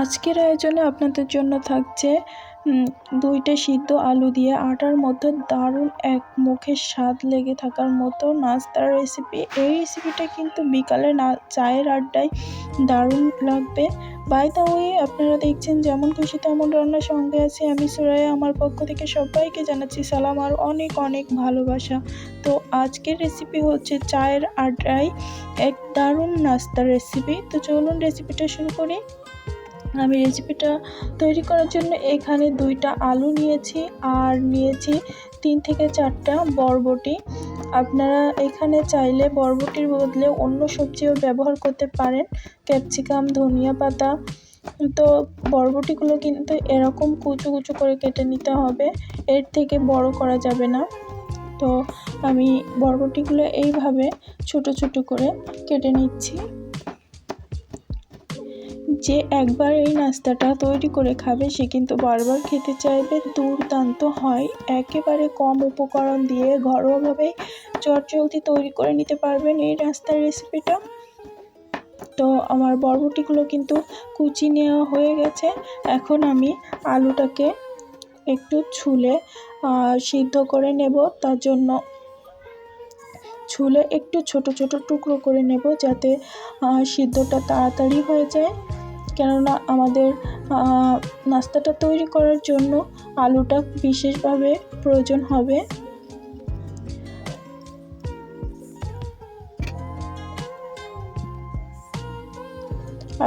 আজকের আয়োজনে আপনাদের জন্য থাকছে দুইটা সিদ্ধ আলু দিয়ে আটার মধ্যে দারুণ এক মুখের স্বাদ লেগে থাকার মতো নাস্তার রেসিপি এই রেসিপিটা কিন্তু বিকালে না, চায়ের আড্ডায় দারুণ লাগবে। বাই দা ওয়ে আপনারা দেখছেন যেমন খুশি তেমন রান্নার সঙ্গে আছি আমি সুরাইয়া। আমার পক্ষ থেকে সবাইকে জানাচ্ছি সালাম আর অনেক অনেক ভালোবাসা। তো আজকের রেসিপি হচ্ছে চায়ের আড্ডায় এক দারুণ নাস্তার রেসিপি তো চলুন রেসিপিটা শুরু করি। আমি রেসিপিটা তৈরি করার জন্য এখানে দুইটা আলু নিয়েছি আর নিয়েছি তিন থেকে চারটা বরবটি। আপনারা এখানে চাইলে বরবটির বদলে অন্য সবজিও ব্যবহার করতে পারেন, ক্যাপসিকাম, ধনিয়া পাতা। তো বরবটিগুলো কিন্তু এরকম কুচু কুচু করে কেটে নিতে হবে, এর থেকে বড় করা যাবে না। তো আমি বরবটিগুলো এইভাবে ছোট ছোট করে কেটে নিচ্ছি। যে একবার এই নাস্তাটা তৈরি করে খাবে, সে কিন্তু বারবার খেতে চাইবে। দুর্দান্ত হয়। একেবারে কম উপকরণ দিয়ে ঘরোয়াভাবে চটজলদি তৈরি করে নিতে পারবেন এই নাস্তার রেসিপিটা। তো আমার বরবটিগুলো কিন্তু কুচি নেওয়া হয়ে গেছে। এখন আমি আলুটাকে একটু ছুলে সিদ্ধ করে নেব। তার জন্য ছুলে একটু ছোট ছোট টুকরো করে নেব যাতে সিদ্ধটা তাড়াতাড়ি হয়ে যায়। কেননা আমাদের নাস্তাটা তৈরি করার জন্য আলুটা বিশেষভাবে প্রয়োজন হবে।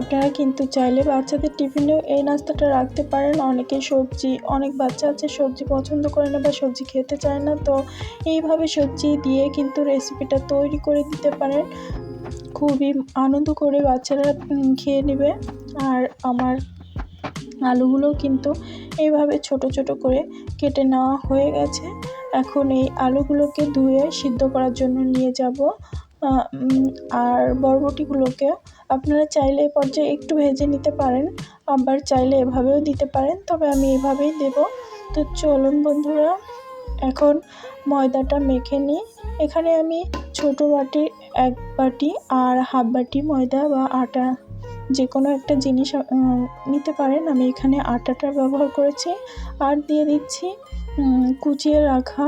আপনারা কিন্তু চাইলে বাচ্চাদের টিফিনেও এই নাস্তাটা রাখতে পারেন। অনেকে সবজি, অনেক বাচ্চা আছে সবজি পছন্দ করে না বা সবজি খেতে চায় না, তো এইভাবে সবজি দিয়ে কিন্তু রেসিপিটা তৈরি করে দিতে পারেন। খুবই আনন্দ করে বাচ্চারা খেয়ে নেবে। আর আমার আলুগুলো কিন্তু এইভাবে ছোট ছোট করে কেটে নেওয়া হয়ে গেছে। এখন এই আলুগুলোকে ধুয়ে সিদ্ধ করার জন্য নিয়ে যাব। আর বরবটিগুলোকে আপনারা চাইলে পর্যায়ে একটু ভেজে নিতে পারেন, আবার চাইলে এভাবেও দিতে পারেন, তবে আমি এভাবেই দেব। তো চলুন বন্ধুরা, এখন ময়দাটা মেখে নিই। এখানে আমি ছোট বাটির এক বাটি আর হাফ বাটি ময়দা বা আটা, যে কোনো একটা জিনিস নিতে পারেন। আমি এখানে আটাটা ব্যবহার করেছি। আর দিয়ে দিচ্ছি কুচিয়ে রাখা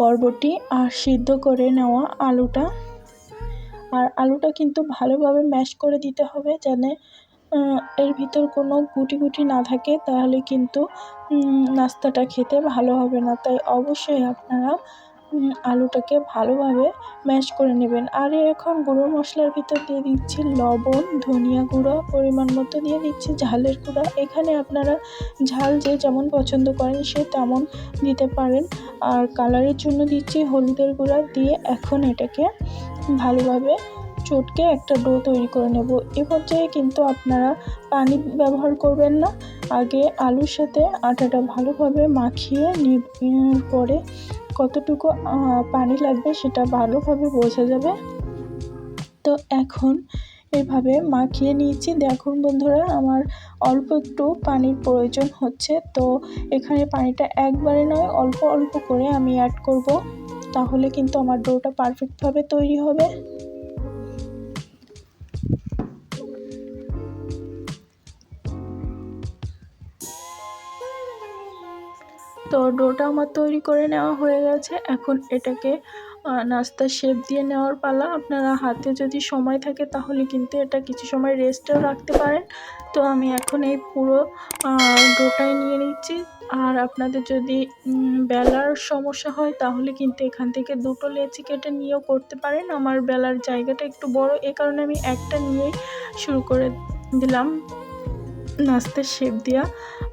বরবটি আর সিদ্ধ করে নেওয়া আলুটা। আর আলুটা কিন্তু ভালোভাবে ম্যাশ করে দিতে হবে যেন এর ভিতর কোনো গুটি গুটি না থাকে, তাহলে কিন্তু নাস্তাটা খেতে ভালো হবে না। তাই অবশ্যই আপনারা আলুটাকে ভালোভাবে ম্যাশ করে নেবেন। আর এখন গুঁড়ো মশলার ভিতর দিয়ে দিচ্ছি লবণ, ধনিয়া গুঁড়ো, পরিমাণ মতো দিয়ে দিচ্ছি ঝালের গুঁড়া। এখানে আপনারা ঝাল যে যেমন পছন্দ করেন সে তেমন দিতে পারেন। আর কালারের জন্য দিচ্ছি হলুদের গুঁড়া দিয়ে এখন এটাকে ভালোভাবে চটকে একটা ডো তৈরি করে নেব। এ পর্যায়ে কিন্তু আপনারা পানি ব্যবহার করবেন না। আগে আলুর সাথে আটাটা ভালোভাবে মাখিয়ে পরে কতটুকু পানি লাগবে সেটা ভালোভাবে বোঝা যাবে। তো এখন এভাবে মাখিয়ে নিয়েছি। দেখুন বন্ধুরা, আমার অল্প একটু পানির প্রয়োজন হচ্ছে। তো এখানে পানিটা একবারে নয়, অল্প অল্প করে আমি অ্যাড করব। তাহলে কিন্তু আমার ডোটা পারফেক্টভাবে তৈরি হবে। তো ডোটা আমার তৈরি করে নেওয়া হয়ে গেছে। এখন এটাকে নাস্তার শেপ দিয়ে নেওয়ার পালা। আপনারা হাতে যদি সময় থাকে তাহলে কিন্তু এটা কিছু সময় রেস্টেও রাখতে পারেন। তো আমি এখন এই পুরো ডোটাই নিয়ে নিচ্ছি। আর আপনাদের যদি বেলার সমস্যা হয় তাহলে কিন্তু এখান থেকে দুটো লেচি কেটে নিয়েও করতে পারেন। আমার বেলার জায়গাটা একটু বড়, এ কারণে আমি একটা নিয়েই শুরু করে দিলাম। নাস্তার শেপ দেওয়া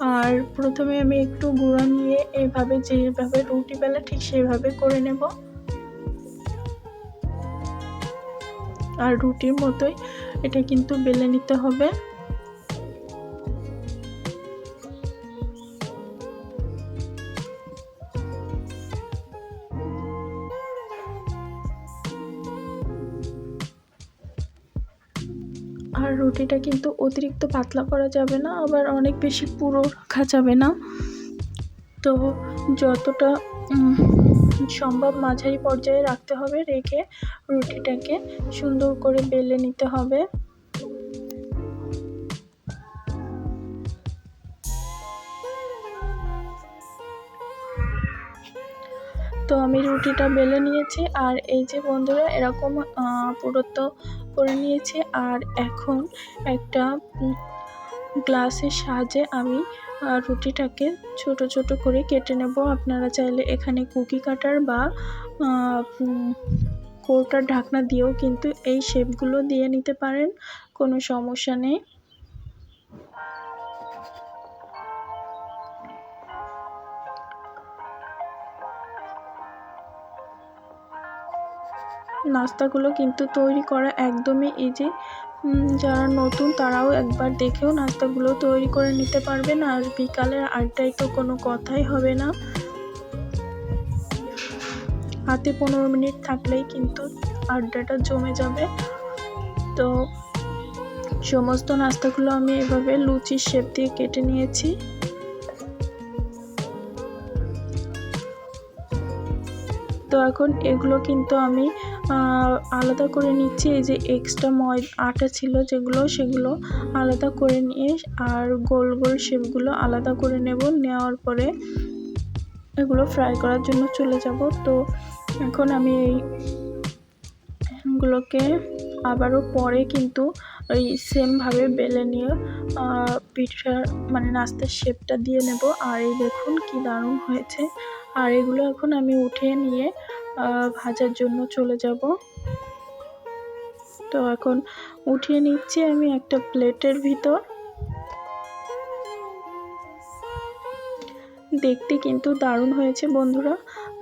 আর প্রথমে আমি একটু গুঁড়া নিয়ে এভাবে যেভাবে রুটি বেলা ঠিক সেভাবে করে নেব। আর রুটির মতোই এটা কিন্তু বেলে নিতে হবে। আর রুটিটা কিন্তু অতিরিক্ত পাতলা করা যাবে না, আবার অনেক বেশি পুরো রাখা যাবে না। তো যতটা সম্ভব মাঝারি পর্যায়ে রাখতে হবে, রেখে রুটিটাকে সুন্দর করে বেলে নিতে হবে। তো আমি রুটিটা বেলে নিয়েছি, আর এই যে বন্ধুরা, এরকম পুরো তো করে নিয়েছি আর এখন একটা গ্লাসের সাহায্যে আমি রুটিটাকে ছোট ছোট করে কেটে নেব। আপনারা চাইলে এখানে কুকি কাটার বা কৌটার ঢাকনা দিয়েও কিন্তু এই শেপগুলো দিয়ে নিতে পারেন। কোনো সমস্যা নেই। নাস্তাগুলো কিন্তু তৈরি করা একদমই ইজি যারা নতুন তারাও একবার দেখেও নাস্তাগুলো তৈরি করে নিতে পারবেন আর বিকালের আড্ডায় তো কোনো কথাই হবে না। হাতে পনেরো মিনিট থাকলেই কিন্তু আড্ডাটা জমে যাবে। তো সমস্ত নাস্তাগুলো আমি এভাবে লুচির শেপ দিয়ে কেটে নিয়েছি। তো এখন এগুলো কিন্তু আমি আলাদা করে নিচ্ছি। এই যে এক্সট্রা ময়, আটা ছিল যেগুলো, সেগুলো আলাদা করে নিয়ে আর গোল গোল শেপগুলো আলাদা করে নেব। নেওয়ার পরে এগুলো ফ্রাই করার জন্য চলে যাব। তো এখন আমি এইগুলোকে আবারও পরে কিন্তু ওই সেমভাবে বেলে নিয়ে পিঠা মানে নাস্তার শেপটা দিয়ে নেব। আর এই দেখুন কি দারুণ হয়েছে। আর এগুলো এখন আমি উঠিয়ে নিয়ে ভাজার জন্য চলে যাব। তো এখন উঠিয়ে নিচ্ছি আমি একটা প্লেটের ভিতর। দেখতে কিন্তু দারুণ হয়েছে বন্ধুরা।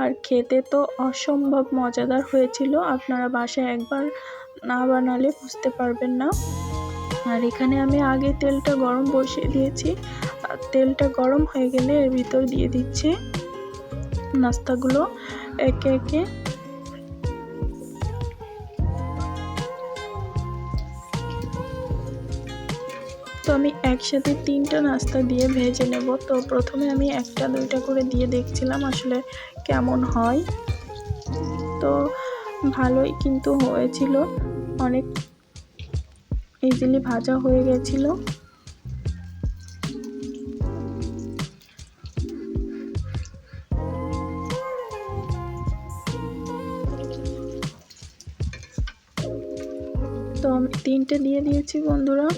আর খেতে তো অসম্ভব মজাদার হয়েছিল। আপনারা বাসায় একবার না বানালে বুঝতে পারবেন না। আর এখানে আমি আগে তেলটা গরম বসিয়ে দিয়েছি। আর তেলটা গরম হয়ে গেলে এর ভিতর দিয়ে দিচ্ছি নাস্তাগুলো। একে একে। তো আমি একসাথে তিনটা নাস্তা দিয়ে ভেজে নেব। তো প্রথমে আমি একটা, দুইটা করে দিয়ে দেখছিলাম আসলে কেমন হয়। তো ভালোই কিন্তু হয়েছিল। অনেক ইজিলি ভাজা হয়ে গেছিল। তো আমি তিনটে দিয়ে দিয়েছি বন্ধুরা।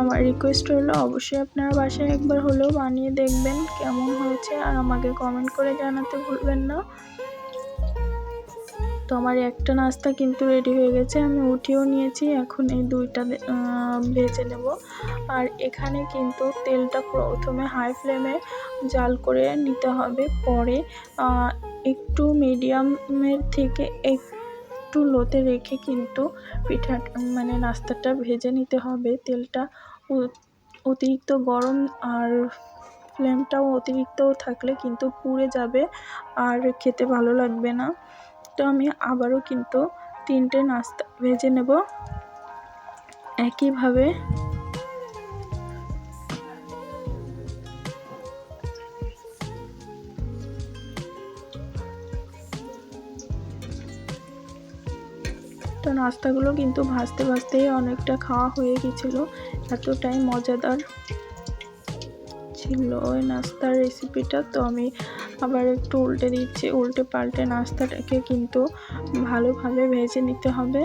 আমার রিকোয়েস্ট হলো, অবশ্যই আপনারা বাসায় একবার হলেও বানিয়ে দেখবেন কেমন হয়েছে আর আমাকে কমেন্ট করে জানাতে ভুলবেন না। তো আমার একটা নাস্তা কিন্তু রেডি হয়ে গেছে, আমি উঠিয়েও নিয়েছি, এখন এই দুইটা ভেজে নেব। আর এখানে কিন্তু তেলটা প্রথমে হাই ফ্লেমে জাল করে নিতে হবে, পরে একটু মিডিয়ামের থেকে এক একটু লোতে রেখে কিন্তু পিঠা মানে নাস্তাটা ভেজে নিতে হবে। তেলটা অতিরিক্ত গরম আর ফ্লেমটাও অতিরিক্ত থাকলে কিন্তু পুড়ে যাবে আর খেতে ভালো লাগবে না। তো আমি আবারও কিন্তু তিনটে নাস্তা ভেজে নেব। একইভাবে তো নাস্তাগুলো কিন্তু ভাজতে ভাজতেই অনেকটা খাওয়া হয়ে গেছিল। এতটাই মজাদার ছিল ওই নাস্তার রেসিপিটা তো আমি আবার একটু উল্টে দিচ্ছি, উল্টে পাল্টে নাস্তাটাকে কিন্তু ভালোভাবে ভেজে নিতে হবে।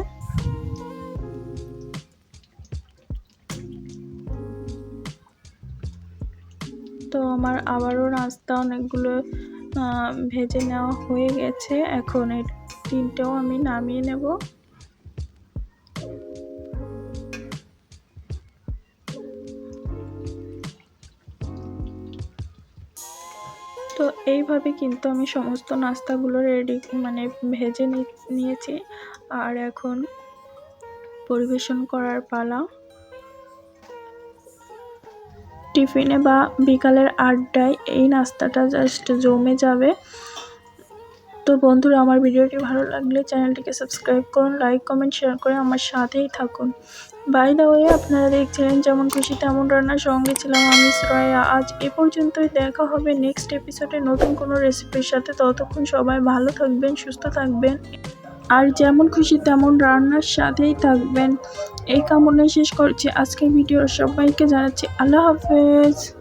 তো আমার আবারও নাস্তা অনেকগুলো ভেজে নেওয়া হয়ে গেছে। এখন এই তিনটেও আমি নামিয়ে নেব। এইভাবে কিন্তু আমি সমস্ত নাস্তাগুলো রেডি মানে ভেজে নিয়েছি। আর এখন পরিবেশন করার পালা। টিফিনে বা বিকালের আড্ডায় এই নাস্তাটা জাস্ট জমে যাবে। তো বন্ধুরা, আমার ভিডিওটি ভালো লাগলে চ্যানেলটিকে সাবস্ক্রাইব করুন লাইক কমেন্ট শেয়ার করে আমার সাথেই থাকুন। বাই দা ওয়ে আপনারা দেখছিলেন যেমন খুশি তেমন রান্নার সঙ্গে ছিলাম আমি, শ্রয়া। আজ এ পর্যন্তই। দেখা হবে নেক্সট এপিসোডে নতুন কোনো রেসিপির সাথে। ততক্ষণ সবাই ভালো থাকবেন, সুস্থ থাকবেন। আর যেমন খুশি তেমন রান্নার সাথেই থাকবেন। এই কামনায় শেষ করছি। আজকের ভিডিও সবাইকে জানাচ্ছি আল্লাহ হাফেজ।